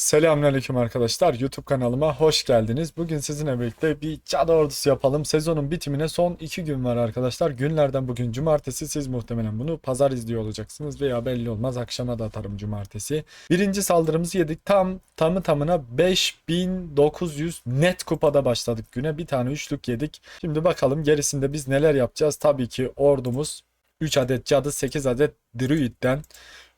Selamünaleyküm arkadaşlar. YouTube kanalıma hoş geldiniz. Bugün sizinle birlikte bir cadı ordusu yapalım. Sezonun bitimine son 2 gün var arkadaşlar. Günlerden bugün cumartesi. Siz muhtemelen bunu pazar izliyor olacaksınız veya belli olmaz. Akşama da atarım cumartesi. Birinci saldırımızı yedik. Tam tamı tamına 5900 net kupada başladık güne. Bir tane üçlük yedik. Şimdi bakalım gerisinde biz neler yapacağız. Tabii ki ordumuz 3 adet cadı 8 adet druidden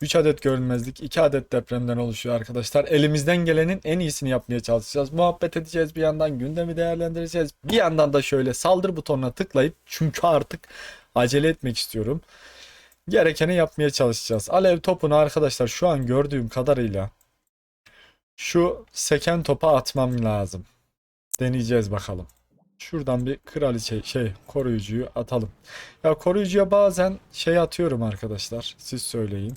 3 adet görünmezlik, 2 adet depremden oluşuyor arkadaşlar. Elimizden gelenin en iyisini yapmaya çalışacağız. Muhabbet edeceğiz bir yandan, gündemi değerlendireceğiz. Bir yandan da şöyle saldır butonuna tıklayıp çünkü artık acele etmek istiyorum. Gerekeni yapmaya çalışacağız. Alev topunu arkadaşlar şu an gördüğüm kadarıyla şu seken topa atmam lazım. Deneyeceğiz bakalım. Şuradan bir kraliçe şey koruyucuyu atalım. Ya koruyucuya bazen şey atıyorum arkadaşlar. Siz söyleyin.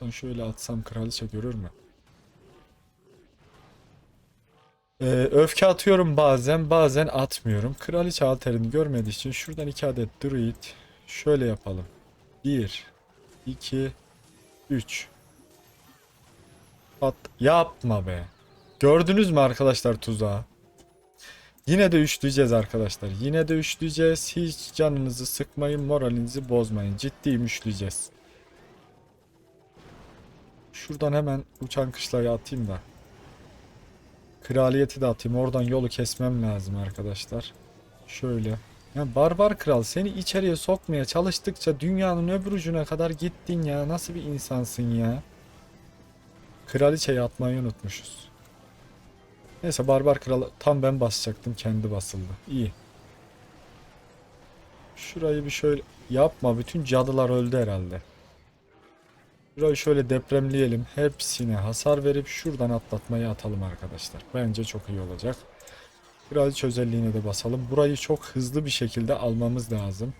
Ben şöyle atsam kraliçe görür mü? Ee, öfke atıyorum bazen bazen atmıyorum. Kraliçe alterini görmediği için şuradan iki adet druid şöyle yapalım. 1 2 3 At yapma be. Gördünüz mü arkadaşlar tuzağı? Yine de üçleyeceğiz arkadaşlar. Yine de üçleyeceğiz. Hiç canınızı sıkmayın, moralinizi bozmayın. Ciddiyim üçleyeceğiz. Şuradan hemen uçan kışlayı atayım da. Kraliyeti de atayım. Oradan yolu kesmem lazım arkadaşlar. Şöyle. Ya barbar kral seni içeriye sokmaya çalıştıkça dünyanın öbür ucuna kadar gittin ya. Nasıl bir insansın ya? Kraliçeyi atmayı unutmuşuz. Neyse barbar kral tam ben basacaktım kendi basıldı. İyi. Şurayı bir şöyle yapma. Bütün cadılar öldü herhalde. Burayı şöyle depremleyelim. Hepsine hasar verip şuradan atlatmayı atalım arkadaşlar. Bence çok iyi olacak. Kraliçe özelliğine de basalım. Burayı çok hızlı bir şekilde almamız lazım.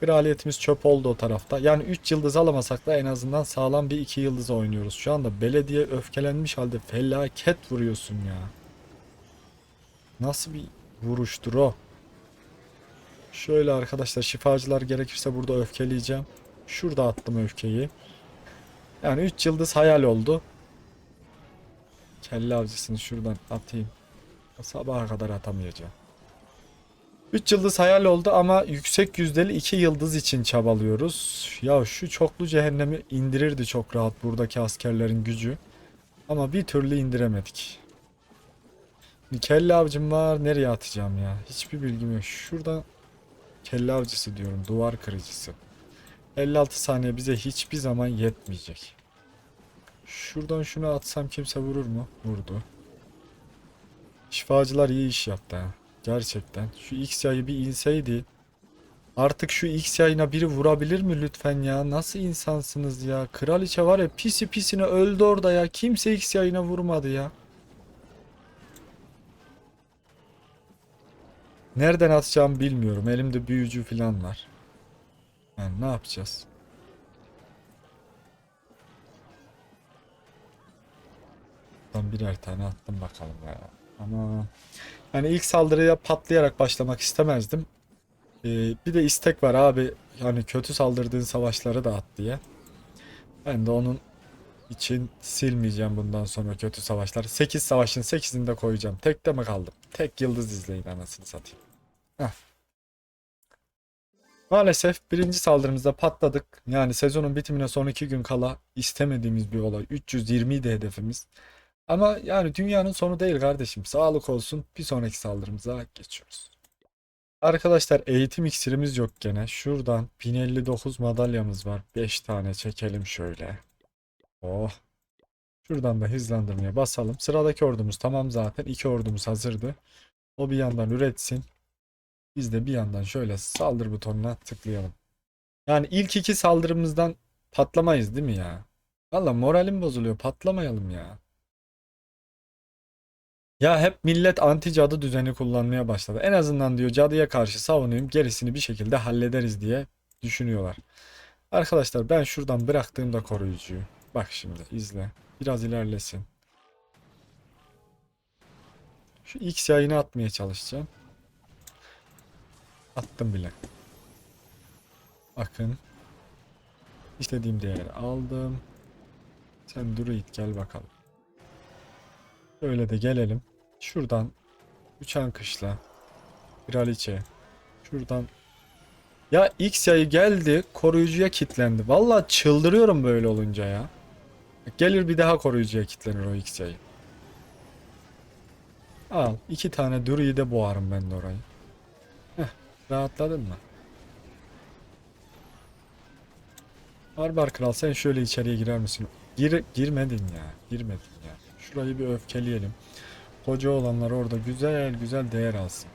Kraliyetimiz çöp oldu o tarafta. Yani 3 yıldız alamasak da en azından sağlam bir 2 yıldız oynuyoruz. Şu anda belediye öfkelenmiş halde felaket vuruyorsun ya. Nasıl bir vuruştur o? Şöyle arkadaşlar şifacılar gerekirse burada öfkeleyeceğim. Şurada attım öfkeyi. Yani 3 yıldız hayal oldu. Kelle avcısını şuradan atayım. Sabaha kadar atamayacağım. 3 yıldız hayal oldu ama yüksek yüzdeli 2 yıldız için çabalıyoruz. Ya şu çoklu cehennemi indirirdi çok rahat buradaki askerlerin gücü. Ama bir türlü indiremedik. Kelle avcım var. Nereye atacağım ya? Hiçbir bilgim yok. Şuradan kelle avcısı diyorum. Duvar kırıcısı. 56 saniye bize hiçbir zaman yetmeyecek. Şuradan şunu atsam kimse vurur mu? Vurdu. Şifacılar iyi iş yaptı. Gerçekten. Şu X yayı bir inseydi. Artık şu X yayına biri vurabilir mi lütfen ya? Nasıl insansınız ya? Kraliçe var ya pisi pisine öldü orada ya. Kimse X yayına vurmadı ya. Nereden atacağımı bilmiyorum. Elimde büyücü falan var. Yani ne yapacağız? Ben birer tane attım bakalım ya. Ama yani ilk saldırıya patlayarak başlamak istemezdim. Ee, bir de istek var abi. Yani kötü saldırdığın savaşları da at diye. Ben de onun için silmeyeceğim bundan sonra kötü savaşlar. 8 savaşın 8'ini de koyacağım. Tekte mi kaldım? Tek yıldız izleyin anasını satayım. Maalesef birinci saldırımızda patladık. Yani sezonun bitimine son 2 gün kala istemediğimiz bir olay. 320 idi hedefimiz. Ama yani dünyanın sonu değil kardeşim. Sağlık olsun. Bir sonraki saldırımıza geçiyoruz. Arkadaşlar eğitim iksirimiz yok gene. Şuradan 1059 madalyamız var. 5 tane çekelim şöyle. Oh. Şuradan da hızlandırmaya basalım. Sıradaki ordumuz tamam zaten. İki ordumuz hazırdı. O bir yandan üretsin. Biz de bir yandan şöyle saldır butonuna tıklayalım. Yani ilk iki saldırımızdan patlamayız değil mi ya? Valla moralim bozuluyor. Patlamayalım ya. Ya hep millet anti cadı düzeni kullanmaya başladı. En azından diyor cadıya karşı savunayım gerisini bir şekilde hallederiz diye düşünüyorlar. Arkadaşlar ben şuradan bıraktığımda koruyucuyu. Bak şimdi izle. Biraz ilerlesin. Şu X yayını atmaya çalışacağım. Attım bile. Bakın. İstediğim değeri aldım. Sen druid gel bakalım. Öyle de gelelim. Şuradan uçan kışla. Kraliçe. Şuradan. Ya X yayı geldi koruyucuya kilitlendi. Valla çıldırıyorum böyle olunca ya. Gelir bir daha koruyucuya kilitlenir o X yayı. Al. iki tane Duri'yi de boğarım ben de orayı. Rahatladın mı? Barbar Kral sen şöyle içeriye girer misin? Gir, girmedin ya. Girmedin ya. Şurayı bir öfkeleyelim. Hoca olanlar orada güzel güzel değer alsın.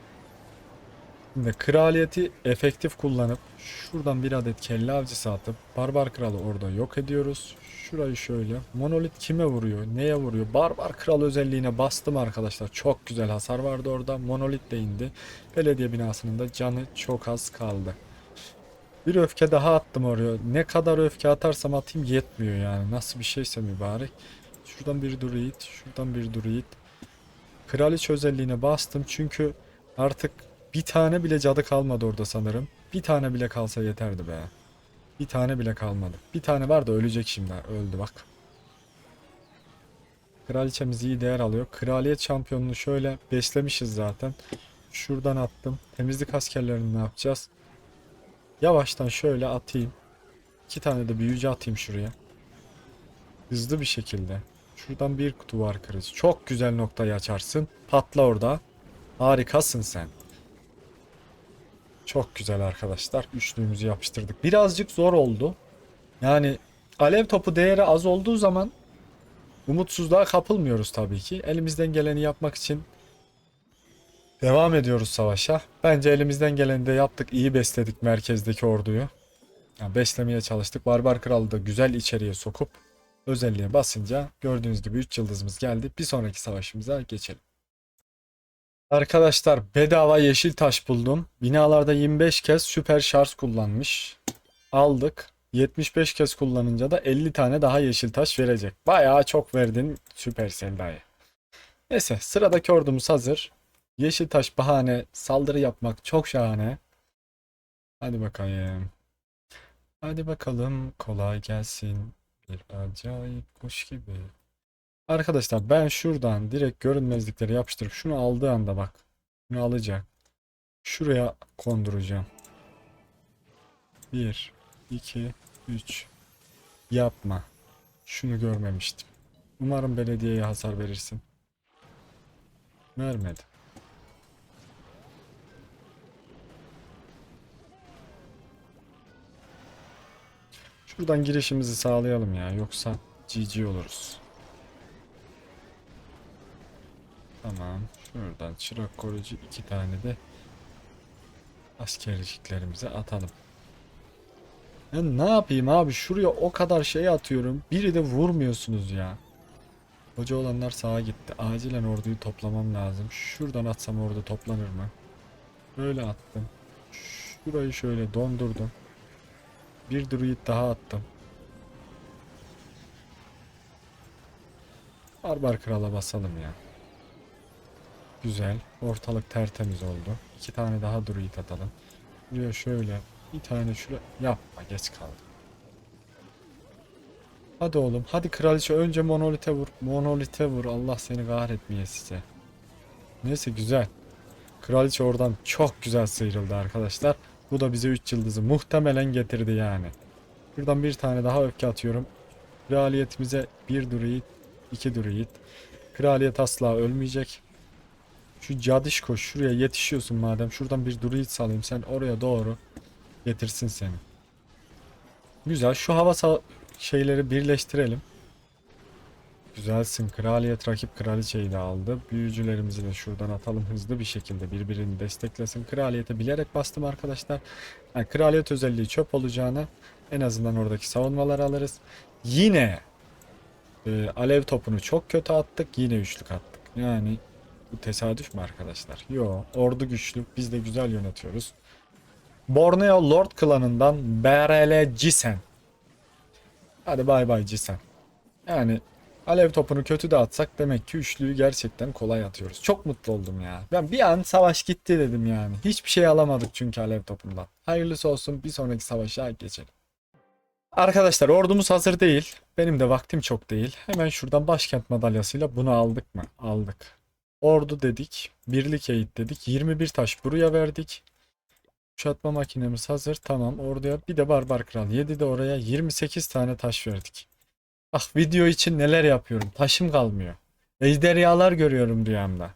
Şimdi kraliyeti efektif kullanıp şuradan bir adet kelle avcısı atıp Barbar Kralı orada yok ediyoruz. Şurayı şöyle. Monolit kime vuruyor? Neye vuruyor? Barbar Kral özelliğine bastım arkadaşlar. Çok güzel hasar vardı orada. Monolit de indi. Belediye binasının da canı çok az kaldı. Bir öfke daha attım oraya. Ne kadar öfke atarsam atayım yetmiyor yani. Nasıl bir şeyse mübarek. Şuradan bir druid, şuradan bir druid. Kraliçe özelliğine bastım çünkü artık bir tane bile cadı kalmadı orada sanırım. Bir tane bile kalsa yeterdi be. Bir tane bile kalmadı. Bir tane var da ölecek şimdi. Öldü bak. Kraliçemiz iyi değer alıyor. Kraliyet şampiyonunu şöyle beslemişiz zaten. Şuradan attım. Temizlik askerlerini ne yapacağız? Yavaştan şöyle atayım. İki tane de büyücü atayım şuraya. Hızlı bir şekilde. Şuradan bir kutu var kırıcı. Çok güzel noktayı açarsın. Patla orada. Harikasın sen. Çok güzel arkadaşlar. Üçlüğümüzü yapıştırdık. Birazcık zor oldu. Yani alev topu değeri az olduğu zaman umutsuzluğa kapılmıyoruz tabii ki. Elimizden geleni yapmak için devam ediyoruz savaşa. Bence elimizden geleni de yaptık. İyi besledik merkezdeki orduyu. Yani beslemeye çalıştık. Barbar Kralı da güzel içeriye sokup özelliğe basınca gördüğünüz gibi 3 yıldızımız geldi. Bir sonraki savaşımıza geçelim. Arkadaşlar bedava yeşil taş buldum. Binalarda 25 kez süper şarj kullanmış. Aldık. 75 kez kullanınca da 50 tane daha yeşil taş verecek. Bayağı çok verdin Süpersel dayı. Neyse sıradaki ordumuz hazır. Yeşil taş bahane saldırı yapmak çok şahane. Hadi bakayım. Hadi bakalım kolay gelsin. Bir acayip kuş gibi. Arkadaşlar ben şuradan direkt görünmezlikleri yapıştırıp şunu aldığı anda bak. Şunu alacak. Şuraya konduracağım. 1, 2, 3. Yapma. Şunu görmemiştim. Umarım belediyeye hasar verirsin. Vermedi. Şuradan girişimizi sağlayalım ya. Yoksa GG oluruz. Tamam. Şuradan çırak koruyucu iki tane de askerciklerimize atalım. Ya ne yapayım abi? Şuraya o kadar şey atıyorum. Biri de vurmuyorsunuz ya. Hoca olanlar sağa gitti. Acilen orduyu toplamam lazım. Şuradan atsam orada toplanır mı? Böyle attım. Şurayı şöyle dondurdum. Bir druid daha attım. Barbar krala basalım ya. Güzel. Ortalık tertemiz oldu. İki tane daha druid atalım. Buraya şöyle. Bir tane şuraya. Yapma geç kaldım. Hadi oğlum. Hadi kraliçe önce monolite vur. Monolite vur. Allah seni kahretmeye size. Neyse güzel. Kraliçe oradan çok güzel sıyrıldı arkadaşlar. Bu da bize 3 yıldızı muhtemelen getirdi yani. Buradan bir tane daha öfke atıyorum. Kraliyetimize bir druid, iki druid. Kraliyet asla ölmeyecek. Şu cadişko şuraya yetişiyorsun madem. Şuradan bir druid salayım. Sen oraya doğru getirsin seni. Güzel. Şu hava şeyleri birleştirelim. Güzelsin. Kraliyet rakip kraliçeyi de aldı. Büyücülerimizi de şuradan atalım hızlı bir şekilde birbirini desteklesin. Kraliyete bilerek bastım arkadaşlar. Yani kraliyet özelliği çöp olacağına en azından oradaki savunmaları alırız. Yine e, alev topunu çok kötü attık. Yine üçlük attık. Yani bu tesadüf mü arkadaşlar? Yo, ordu güçlü. Biz de güzel yönetiyoruz. Borneo Lord klanından BRL Cisen. Hadi bay bay Cisen. Yani alev topunu kötü de atsak demek ki üçlüyü gerçekten kolay atıyoruz. Çok mutlu oldum ya. Ben bir an savaş gitti dedim yani. Hiçbir şey alamadık çünkü alev topundan. Hayırlısı olsun bir sonraki savaşa geçelim. Arkadaşlar ordumuz hazır değil. Benim de vaktim çok değil. Hemen şuradan başkent madalyasıyla bunu aldık mı? Aldık. Ordu dedik. Birlik eğit dedik. 21 taş buraya verdik. Kuşatma makinemiz hazır. Tamam orduya bir de barbar kral. 7 de oraya 28 tane taş verdik. Ah video için neler yapıyorum. Taşım kalmıyor. Ejderhalar görüyorum rüyamda.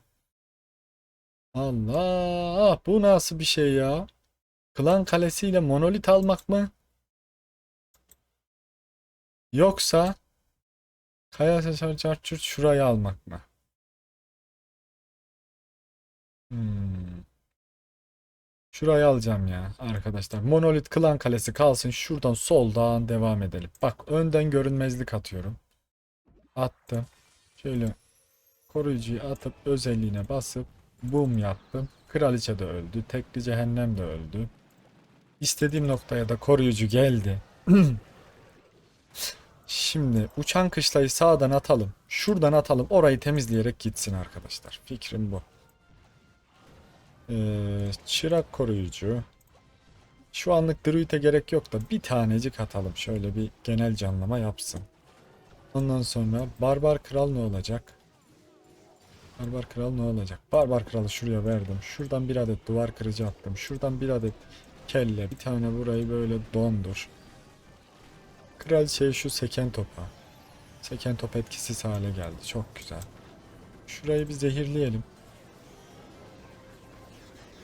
Allah bu nasıl bir şey ya? Klan kalesiyle monolit almak mı? Yoksa Kaya Seçer Çarçurt şurayı almak mı? Hmm. Şurayı alacağım ya arkadaşlar. Monolit Klan Kalesi kalsın. Şuradan soldan devam edelim. Bak önden görünmezlik atıyorum. Attım. Şöyle koruyucuyu atıp özelliğine basıp boom yaptım. Kraliçe de öldü. Tekli cehennem de öldü. İstediğim noktaya da koruyucu geldi. Şimdi uçan kışlayı sağdan atalım. Şuradan atalım. Orayı temizleyerek gitsin arkadaşlar. Fikrim bu. Ee, çırak koruyucu. Şu anlık druid'e gerek yok da bir tanecik atalım. Şöyle bir genel canlama yapsın. Ondan sonra barbar kral ne olacak? Barbar kral ne olacak? Barbar kralı şuraya verdim. Şuradan bir adet duvar kırıcı attım. Şuradan bir adet kelle. Bir tane burayı böyle dondur. Kraliçeye şu seken topa. Seken top etkisiz hale geldi. Çok güzel. Şurayı bir zehirleyelim.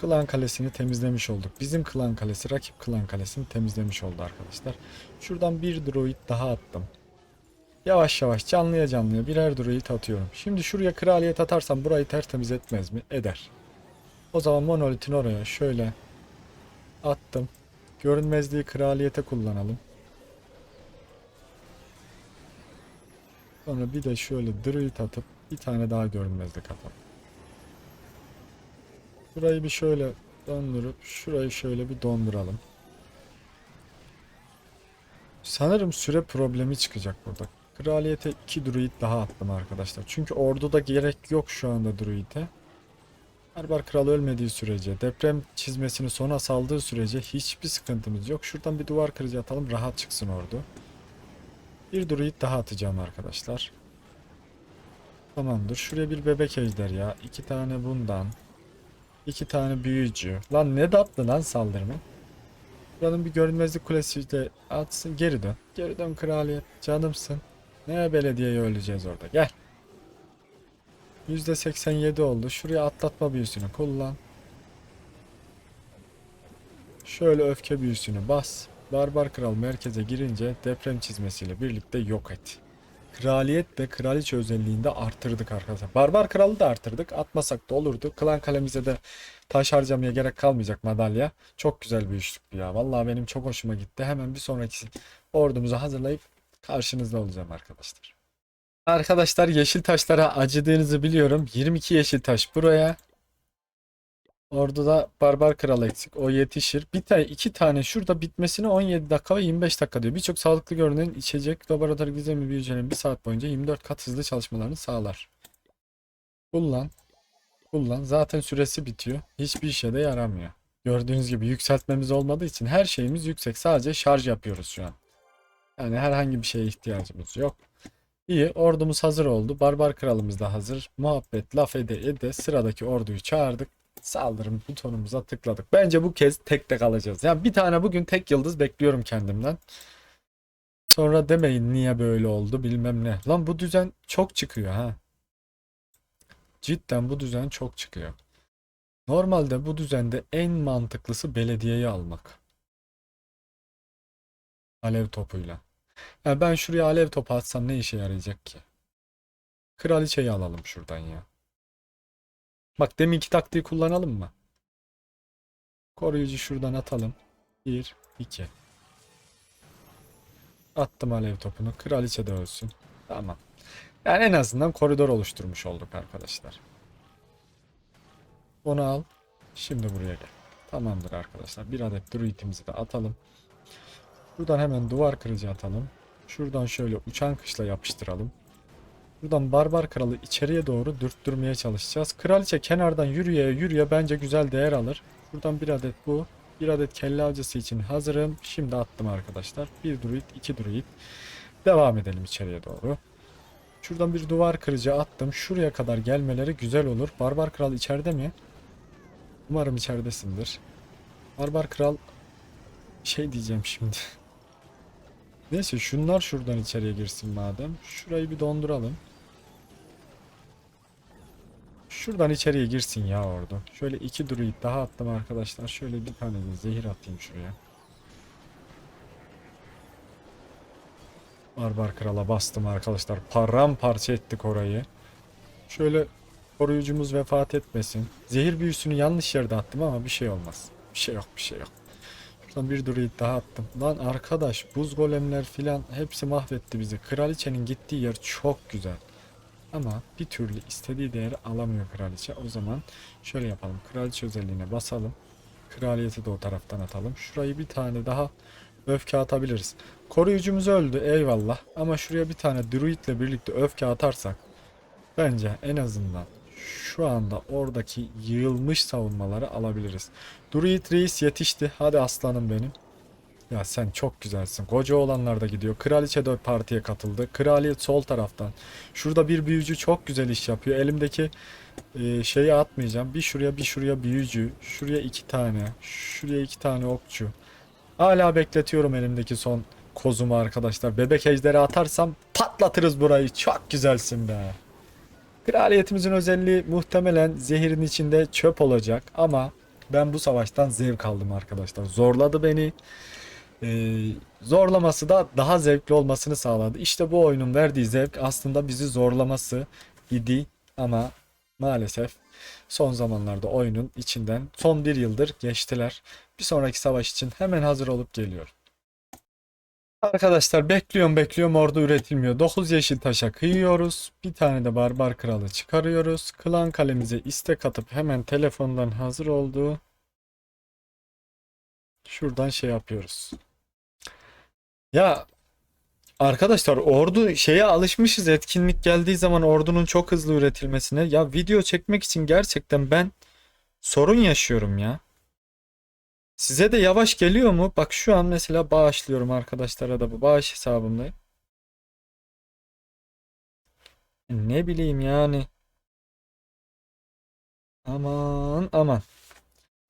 Klan kalesini temizlemiş olduk. Bizim klan kalesi rakip klan kalesini temizlemiş oldu arkadaşlar. Şuradan bir druid daha attım. Yavaş yavaş canlıya canlıya birer druid atıyorum. Şimdi şuraya kraliyet atarsam burayı tertemiz etmez mi? Eder. O zaman monolitin oraya şöyle attım. Görünmezliği kraliyete kullanalım. Sonra bir de şöyle druid atıp bir tane daha görünmezlik atalım. Burayı bir şöyle dondurup şurayı şöyle bir donduralım. Sanırım süre problemi çıkacak burada. Kraliyete 2 druid daha attım arkadaşlar. Çünkü orduda gerek yok şu anda druide. Barbar kral ölmediği sürece, deprem çizmesini sona saldığı sürece hiçbir sıkıntımız yok. Şuradan bir duvar kırıcı atalım, rahat çıksın ordu. Bir druid daha atacağım arkadaşlar. Tamamdır. Şuraya bir bebek ejder ya. İki tane bundan. İki tane büyücü. Lan ne tatlı lan saldırma. Buranın bir görünmezlik kulesi de atsın. Geri dön. Geri dön kraliyet. Canımsın. Ne belediyeye öleceğiz orada. Gel. %87 oldu. Şuraya atlatma büyüsünü kullan. Şöyle öfke büyüsünü bas. Barbar kral merkeze girince deprem çizmesiyle birlikte yok et. Kraliyet ve kraliçe özelliğinde arttırdık arkadaşlar. Barbar kralı da arttırdık. Atmasak da olurdu. Klan kalemize de taş harcamaya gerek kalmayacak madalya. Çok güzel bir üçlüktü ya. Vallahi benim çok hoşuma gitti. Hemen bir sonraki ordumuzu hazırlayıp karşınızda olacağım arkadaşlar. Arkadaşlar yeşil taşlara acıdığınızı biliyorum. 22 yeşil taş buraya. Orduda barbar kral eksik. O yetişir. Bir tane iki tane şurada bitmesine 17 dakika ve 25 dakika diyor. Birçok sağlıklı görünen içecek laboratuvar gizemli büyücülerin bir saat boyunca 24 kat hızlı çalışmalarını sağlar. Kullan. Kullan. Zaten süresi bitiyor. Hiçbir işe de yaramıyor. Gördüğünüz gibi yükseltmemiz olmadığı için her şeyimiz yüksek. Sadece şarj yapıyoruz şu an. Yani herhangi bir şeye ihtiyacımız yok. İyi ordumuz hazır oldu. Barbar kralımız da hazır. Muhabbet laf ede ede sıradaki orduyu çağırdık. Saldırın butonumuza tıkladık. Bence bu kez tek tek alacağız. Yani bir tane bugün tek yıldız bekliyorum kendimden. Sonra demeyin niye böyle oldu bilmem ne. Lan bu düzen çok çıkıyor ha. Cidden bu düzen çok çıkıyor. Normalde bu düzende en mantıklısı belediyeyi almak. Alev topuyla. Yani ben şuraya alev topu atsam ne işe yarayacak ki? Kraliçeyi alalım şuradan ya. Bak deminki taktiği kullanalım mı? Koruyucu şuradan atalım. 1, 2. Attım alev topunu. Kraliçe de ölsün. Tamam. Yani en azından koridor oluşturmuş olduk arkadaşlar. Onu al. Şimdi buraya gel. Tamamdır arkadaşlar. Bir adet druidimizi de atalım. Buradan hemen duvar kırıcı atalım. Şuradan şöyle uçan kışla yapıştıralım. Buradan barbar kralı içeriye doğru dürttürmeye çalışacağız. Kraliçe kenardan yürüye yürüye bence güzel değer alır. Buradan bir adet bu. Bir adet kelle avcısı için hazırım. Şimdi attım arkadaşlar. Bir druid, iki druid. Devam edelim içeriye doğru. Şuradan bir duvar kırıcı attım. Şuraya kadar gelmeleri güzel olur. Barbar Kral içeride mi? Umarım içeridesindir. Barbar Kral şey diyeceğim şimdi. Neyse şunlar şuradan içeriye girsin madem. Şurayı bir donduralım. Şuradan içeriye girsin ya orada. Şöyle iki druid daha attım arkadaşlar. Şöyle bir tane de zehir atayım şuraya. Barbar Kral'a bastım arkadaşlar. Paramparça ettik orayı. Şöyle koruyucumuz vefat etmesin. Zehir büyüsünü yanlış yerde attım ama bir şey olmaz. Bir şey yok bir şey yok. Şuradan bir druid daha attım. Lan arkadaş buz golemler filan hepsi mahvetti bizi. Kraliçenin gittiği yer çok güzel. Ama bir türlü istediği değeri alamıyor kraliçe. O zaman şöyle yapalım. Kraliçe özelliğine basalım. Kraliyeti de o taraftan atalım. Şurayı bir tane daha öfke atabiliriz. Koruyucumuz öldü eyvallah. Ama şuraya bir tane druidle birlikte öfke atarsak bence en azından şu anda oradaki yığılmış savunmaları alabiliriz. Druid reis yetişti. Hadi aslanım benim. Ya sen çok güzelsin. Koca olanlar da gidiyor. Kraliçe de partiye katıldı. Kraliyet sol taraftan. Şurada bir büyücü çok güzel iş yapıyor. Elimdeki e, şeyi atmayacağım. Bir şuraya bir şuraya büyücü. Şuraya iki tane. Şuraya iki tane okçu. Hala bekletiyorum elimdeki son kozumu arkadaşlar. Bebek ejderi atarsam patlatırız burayı. Çok güzelsin be. Kraliyetimizin özelliği muhtemelen zehirin içinde çöp olacak ama ben bu savaştan zevk aldım arkadaşlar. Zorladı beni. Ee, zorlaması da daha zevkli olmasını sağladı. İşte bu oyunun verdiği zevk aslında bizi zorlaması idi ama maalesef son zamanlarda oyunun içinden son bir yıldır geçtiler. Bir sonraki savaş için hemen hazır olup geliyor. Arkadaşlar bekliyorum bekliyorum orada üretilmiyor. 9 yeşil taşa kıyıyoruz. Bir tane de barbar kralı çıkarıyoruz. Klan kalemize istek atıp hemen telefondan hazır olduğu şuradan şey yapıyoruz. Ya arkadaşlar ordu şeye alışmışız etkinlik geldiği zaman ordunun çok hızlı üretilmesine. Ya video çekmek için gerçekten ben sorun yaşıyorum ya. Size de yavaş geliyor mu? Bak şu an mesela bağışlıyorum arkadaşlara da bu bağış hesabımda. Ne bileyim yani. Aman aman.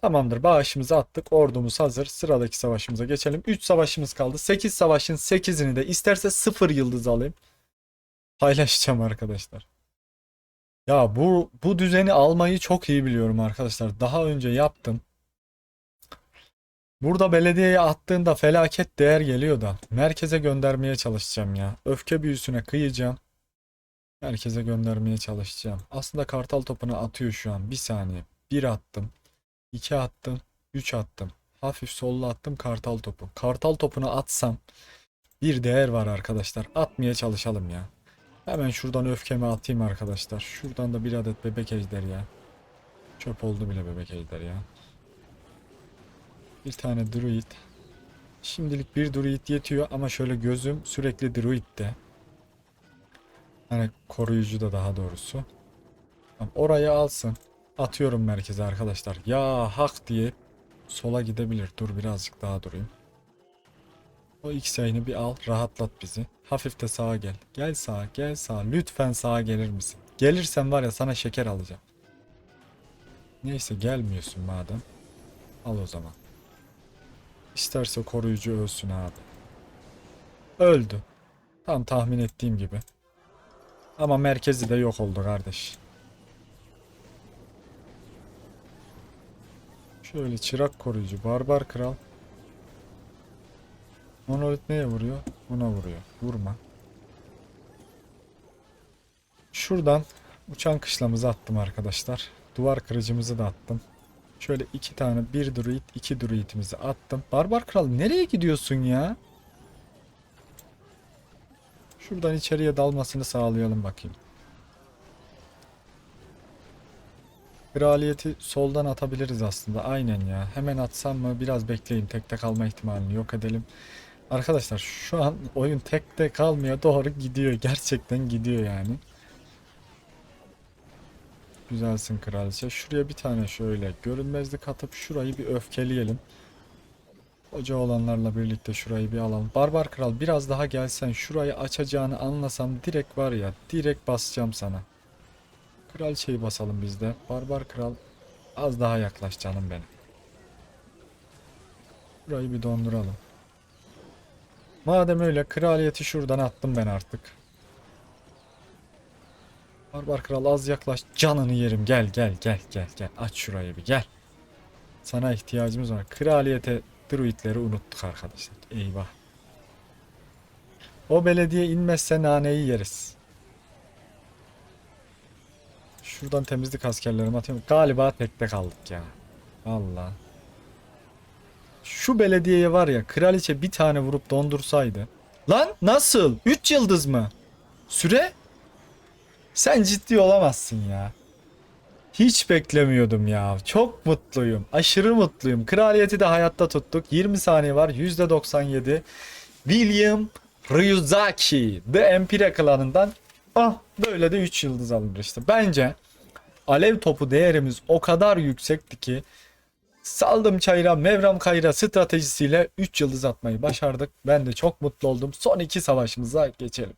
Tamamdır bağışımızı attık. Ordumuz hazır. Sıradaki savaşımıza geçelim. 3 savaşımız kaldı. 8 savaşın 8'ini de isterse 0 yıldız alayım. Paylaşacağım arkadaşlar. Ya bu bu düzeni almayı çok iyi biliyorum arkadaşlar. Daha önce yaptım. Burada belediyeye attığında felaket değer geliyor da merkeze göndermeye çalışacağım ya. Öfke büyüsüne kıyacağım. Merkeze göndermeye çalışacağım. Aslında kartal topunu atıyor şu an. Bir saniye. Bir attım. 2 attım. 3 attım. Hafif solla attım kartal topu. Kartal topunu atsam bir değer var arkadaşlar. Atmaya çalışalım ya. Hemen şuradan öfkemi atayım arkadaşlar. Şuradan da bir adet bebek ejder ya. Çöp oldu bile bebek ejder ya. Bir tane druid. Şimdilik bir druid yetiyor ama şöyle gözüm sürekli druid'de. Hani koruyucu da daha doğrusu. Tamam, orayı alsın. Atıyorum merkeze arkadaşlar. Ya hak diye sola gidebilir. Dur birazcık daha durayım. O X yayını bir al. Rahatlat bizi. Hafif de sağa gel. Gel sağa gel sağa. Lütfen sağa gelir misin? Gelirsen var ya sana şeker alacağım. Neyse gelmiyorsun madem. Al o zaman. İsterse koruyucu ölsün abi. Öldü. Tam tahmin ettiğim gibi. Ama merkezi de yok oldu kardeş. Şöyle çırak koruyucu, barbar kral. Monolit neye vuruyor? Buna vuruyor. Vurma. Şuradan uçan kışlamızı attım arkadaşlar. Duvar kırıcımızı da attım. Şöyle iki tane bir druid iki druidimizi attım. Barbar kral nereye gidiyorsun ya? Şuradan içeriye dalmasını sağlayalım bakayım. Kraliyeti soldan atabiliriz aslında. Aynen ya. Hemen atsam mı? Biraz bekleyeyim. Tekte kalma ihtimalini yok edelim. Arkadaşlar şu an oyun tekte kalmaya doğru gidiyor. Gerçekten gidiyor yani. Güzelsin kraliçe. Şuraya bir tane şöyle görünmezlik atıp şurayı bir öfkeleyelim. Koca olanlarla birlikte şurayı bir alalım. Barbar Kral biraz daha gelsen şurayı açacağını anlasam direkt var ya direkt basacağım sana. Kraliçeyi basalım biz de. Barbar Kral az daha yaklaş canım benim. Burayı bir donduralım. Madem öyle kraliyeti şuradan attım ben artık. Barbar Kral az yaklaş canını yerim gel gel gel gel gel aç şurayı bir gel. Sana ihtiyacımız var. Kraliyete druidleri unuttuk arkadaşlar. Eyvah. O belediye inmezse naneyi yeriz. Şuradan temizlik askerlerimi atıyorum. Galiba tekte kaldık ya. Valla. Şu belediyeye var ya kraliçe bir tane vurup dondursaydı. Lan nasıl? 3 yıldız mı? Süre? Sen ciddi olamazsın ya. Hiç beklemiyordum ya. Çok mutluyum. Aşırı mutluyum. Kraliyeti de hayatta tuttuk. 20 saniye var. %97. William Ryuzaki. The Empire klanından. Ah böyle de 3 yıldız alınır işte. Bence alev topu değerimiz o kadar yüksekti ki saldım çayıra mevram kayıra stratejisiyle 3 yıldız atmayı başardık. Ben de çok mutlu oldum. Son iki savaşımıza geçelim.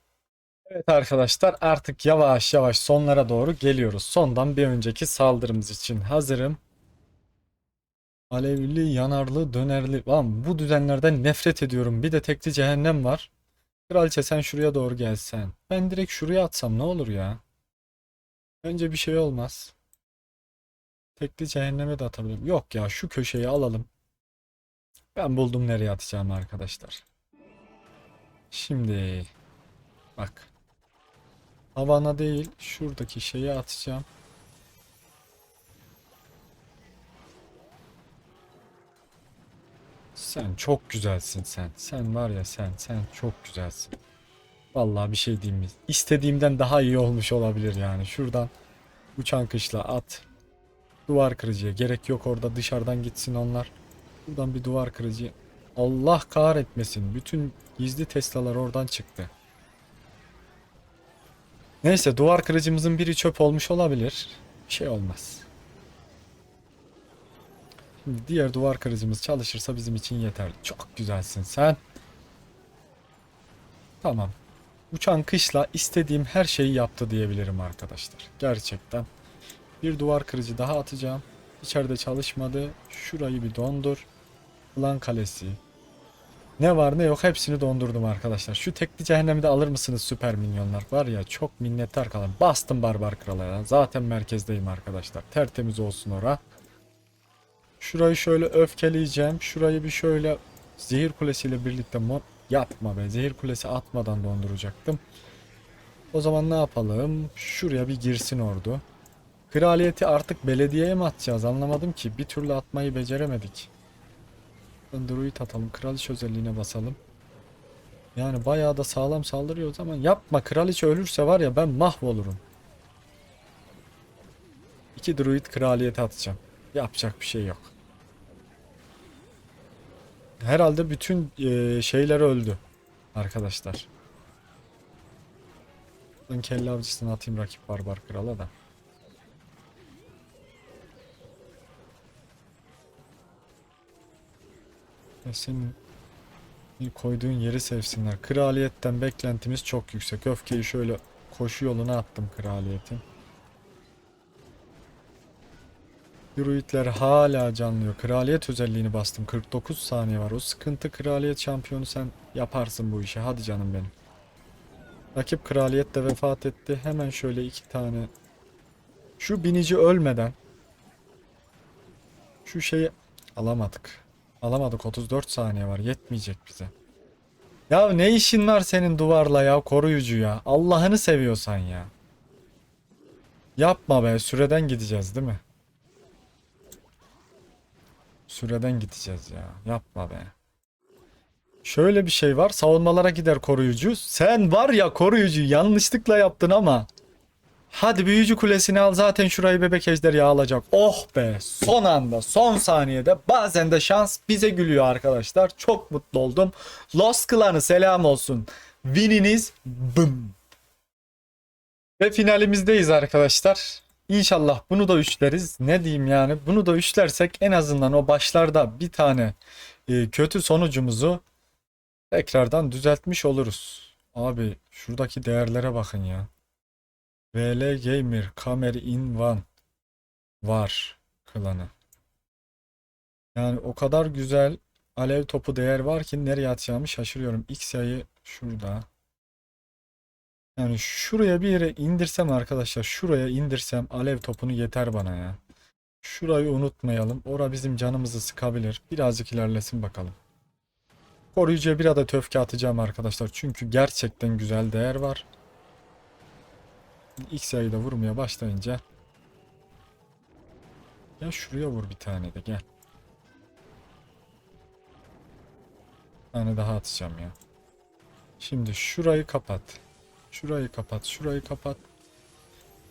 Evet arkadaşlar artık yavaş yavaş sonlara doğru geliyoruz. Sondan bir önceki saldırımız için hazırım. Alevli, yanarlı, dönerli. Lan bu düzenlerden nefret ediyorum. Bir de tekli cehennem var. Kraliçe sen şuraya doğru gelsen. Ben direkt şuraya atsam ne olur ya? Bence bir şey olmaz. Tekli cehenneme de atabilirim. Yok ya şu köşeyi alalım. Ben buldum nereye atacağım arkadaşlar. Şimdi bak. Havana değil şuradaki şeyi atacağım. Sen çok güzelsin sen. Sen var ya sen sen çok güzelsin. Vallahi bir şey diyeyim mi? İstediğimden daha iyi olmuş olabilir yani. Şuradan uçan kışla at. Duvar kırıcıya gerek yok orada dışarıdan gitsin onlar. Buradan bir duvar kırıcı. Allah kahretmesin. Bütün gizli Tesla'lar oradan çıktı. Neyse duvar kırıcımızın biri çöp olmuş olabilir. Bir şey olmaz. Diğer duvar kırıcımız çalışırsa bizim için yeterli. Çok güzelsin sen. Tamam. Uçan kışla istediğim her şeyi yaptı diyebilirim arkadaşlar. Gerçekten. Bir duvar kırıcı daha atacağım. İçeride çalışmadı. Şurayı bir dondur. Klan kalesi. Ne var ne yok hepsini dondurdum arkadaşlar. Şu tekli cehennemi de alır mısınız süper minyonlar? Var ya çok minnettar kalın. Bastım barbar krala ya. Zaten merkezdeyim arkadaşlar. Tertemiz olsun ora. Şurayı şöyle öfkeleyeceğim. Şurayı bir şöyle zehir kulesiyle birlikte mod yapma be. Zehir kulesi atmadan donduracaktım. O zaman ne yapalım? Şuraya bir girsin ordu. Kraliyeti artık belediyeye mi atacağız? Anlamadım ki. Bir türlü atmayı beceremedik. Druid atalım. Kraliçe özelliğine basalım. Yani bayağı da sağlam saldırıyoruz ama yapma. Kraliçe ölürse var ya ben mahvolurum. İki druid kraliyete atacağım. Yapacak bir şey yok. Herhalde bütün eee, şeyler öldü. Arkadaşlar. Ben kelle avcısını atayım rakip barbar krala da. Ya senin koyduğun yeri sevsinler. Kraliyetten beklentimiz çok yüksek. Öfkeyi şöyle koşu yoluna attım kraliyetin. Druidler hala canlıyor. Kraliyet özelliğini bastım. 49 saniye var. O sıkıntı kraliyet şampiyonu sen yaparsın bu işi. Hadi canım benim. Rakip kraliyet de vefat etti. Hemen şöyle iki tane. Şu binici ölmeden. Şu şeyi alamadık. Alamadık 34 saniye var yetmeyecek bize. Ya ne işin var senin duvarla ya koruyucu ya. Allah'ını seviyorsan ya. Yapma be süreden gideceğiz değil mi? Süreden gideceğiz ya. Yapma be. Şöyle bir şey var. Savunmalara gider koruyucu. Sen var ya koruyucu yanlışlıkla yaptın ama. Hadi büyücü kulesini al zaten şurayı bebek ejderi alacak. Oh be son anda son saniyede bazen de şans bize gülüyor arkadaşlar. Çok mutlu oldum. Lost Klan'ı selam olsun. Wininiz bım. Ve finalimizdeyiz arkadaşlar. İnşallah bunu da üçleriz. Ne diyeyim yani? Bunu da üçlersek en azından o başlarda bir tane e, kötü sonucumuzu tekrardan düzeltmiş oluruz. Abi şuradaki değerlere bakın ya. VL Gamer Kamer in One var klanı. Yani o kadar güzel alev topu değer var ki nereye atacağımı şaşırıyorum. X yayı şurada. Yani şuraya bir yere indirsem arkadaşlar şuraya indirsem alev topunu yeter bana ya. Şurayı unutmayalım. Ora bizim canımızı sıkabilir. Birazcık ilerlesin bakalım. Koruyucuya bir adet öfke atacağım arkadaşlar. Çünkü gerçekten güzel değer var. X yayı da vurmaya başlayınca. Ya şuraya vur bir tane de gel. Bir tane daha atacağım ya. Şimdi şurayı kapat. Şurayı kapat, şurayı kapat.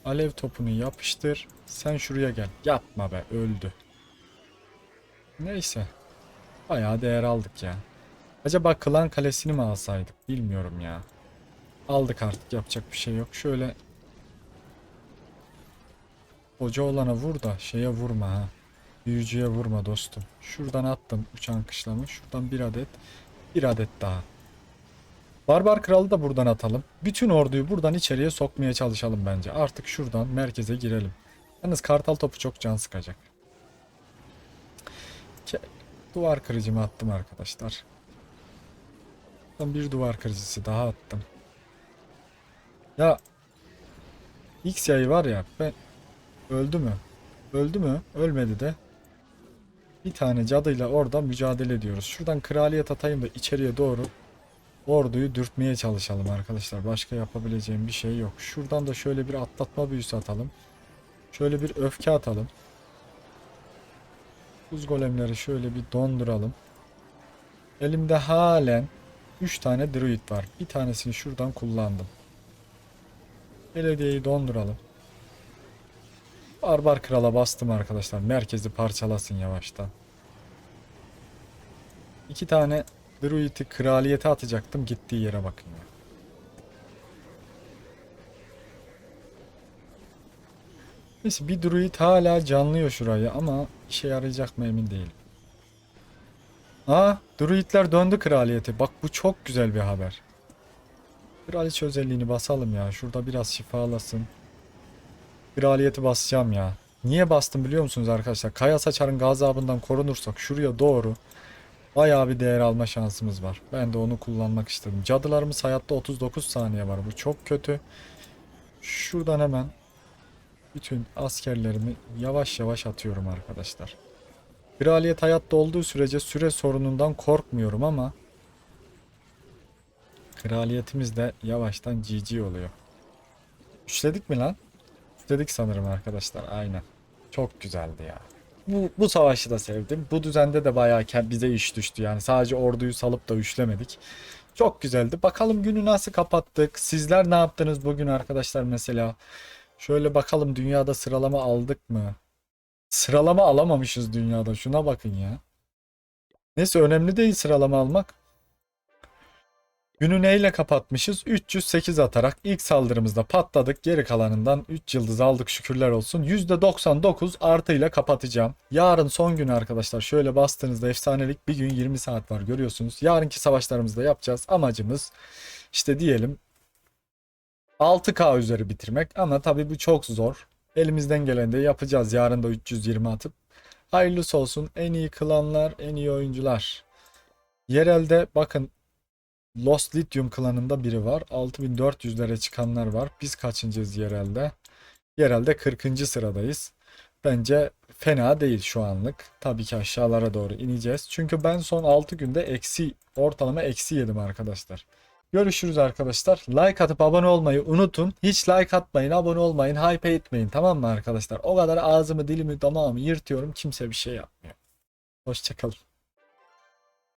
Alev topunu yapıştır. Sen şuraya gel. Yapma be, öldü. Neyse. Bayağı değer aldık ya. Acaba klan kalesini mi alsaydık? Bilmiyorum ya. Aldık artık yapacak bir şey yok. Şöyle Hoca olana vur da şeye vurma ha. Büyücüye vurma dostum. Şuradan attım uçan kışlamı. Şuradan bir adet. Bir adet daha. Barbar kralı da buradan atalım. Bütün orduyu buradan içeriye sokmaya çalışalım bence. Artık şuradan merkeze girelim. Yalnız kartal topu çok can sıkacak. Duvar kırıcımı attım arkadaşlar. Bir duvar kırıcısı daha attım. Ya X yayı var ya ben öldü mü? Öldü mü? Ölmedi de. Bir tane cadıyla orada mücadele ediyoruz. Şuradan kraliyet atayım da içeriye doğru orduyu dürtmeye çalışalım arkadaşlar. Başka yapabileceğim bir şey yok. Şuradan da şöyle bir atlatma büyüsü atalım. Şöyle bir öfke atalım. Buz golemleri şöyle bir donduralım. Elimde halen 3 tane druid var. Bir tanesini şuradan kullandım. Belediyeyi donduralım. Barbar krala bastım arkadaşlar. Merkezi parçalasın yavaştan. İki tane druid'i kraliyete atacaktım. Gittiği yere bakın ya. Neyse bir druid hala canlıyor şurayı ama işe yarayacak mı emin değilim. Aa druidler döndü kraliyete. Bak bu çok güzel bir haber. Kraliçe özelliğini basalım ya. Şurada biraz şifalasın. Kraliyeti basacağım ya. Niye bastım biliyor musunuz arkadaşlar? Kaya Saçar'ın gazabından korunursak şuraya doğru bayağı bir değer alma şansımız var. Ben de onu kullanmak istedim. Cadılarımız hayatta 39 saniye var. Bu çok kötü. Şuradan hemen bütün askerlerimi yavaş yavaş atıyorum arkadaşlar. Kraliyet hayatta olduğu sürece süre sorunundan korkmuyorum ama kraliyetimiz de yavaştan GG oluyor. Üçledik mi lan? Üçledik sanırım arkadaşlar. Aynen. Çok güzeldi ya. Bu, bu savaşı da sevdim. Bu düzende de bayağı bize iş düştü yani. Sadece orduyu salıp da üçlemedik. Çok güzeldi. Bakalım günü nasıl kapattık? Sizler ne yaptınız bugün arkadaşlar mesela? Şöyle bakalım dünyada sıralama aldık mı? Sıralama alamamışız dünyada. Şuna bakın ya. Neyse önemli değil sıralama almak. Günü neyle kapatmışız? 308 atarak ilk saldırımızda patladık. Geri kalanından 3 yıldız aldık şükürler olsun. %99 artıyla kapatacağım. Yarın son gün arkadaşlar. Şöyle bastığınızda efsanelik bir gün 20 saat var görüyorsunuz. Yarınki savaşlarımızı da yapacağız. Amacımız işte diyelim 6K üzeri bitirmek ama tabii bu çok zor. Elimizden gelen de yapacağız. Yarın da 320 atıp. Hayırlısı olsun. En iyi klanlar, en iyi oyuncular. Yerelde bakın Lost Lithium klanında biri var. 6400'lere çıkanlar var. Biz kaçıncıyız yerelde? Yerelde 40. sıradayız. Bence fena değil şu anlık. Tabii ki aşağılara doğru ineceğiz. Çünkü ben son 6 günde eksi ortalama eksi yedim arkadaşlar. Görüşürüz arkadaşlar. Like atıp abone olmayı unutun. Hiç like atmayın, abone olmayın, hype etmeyin. Tamam mı arkadaşlar? O kadar ağzımı, dilimi, damağımı yırtıyorum. Kimse bir şey yapmıyor. Hoşçakalın.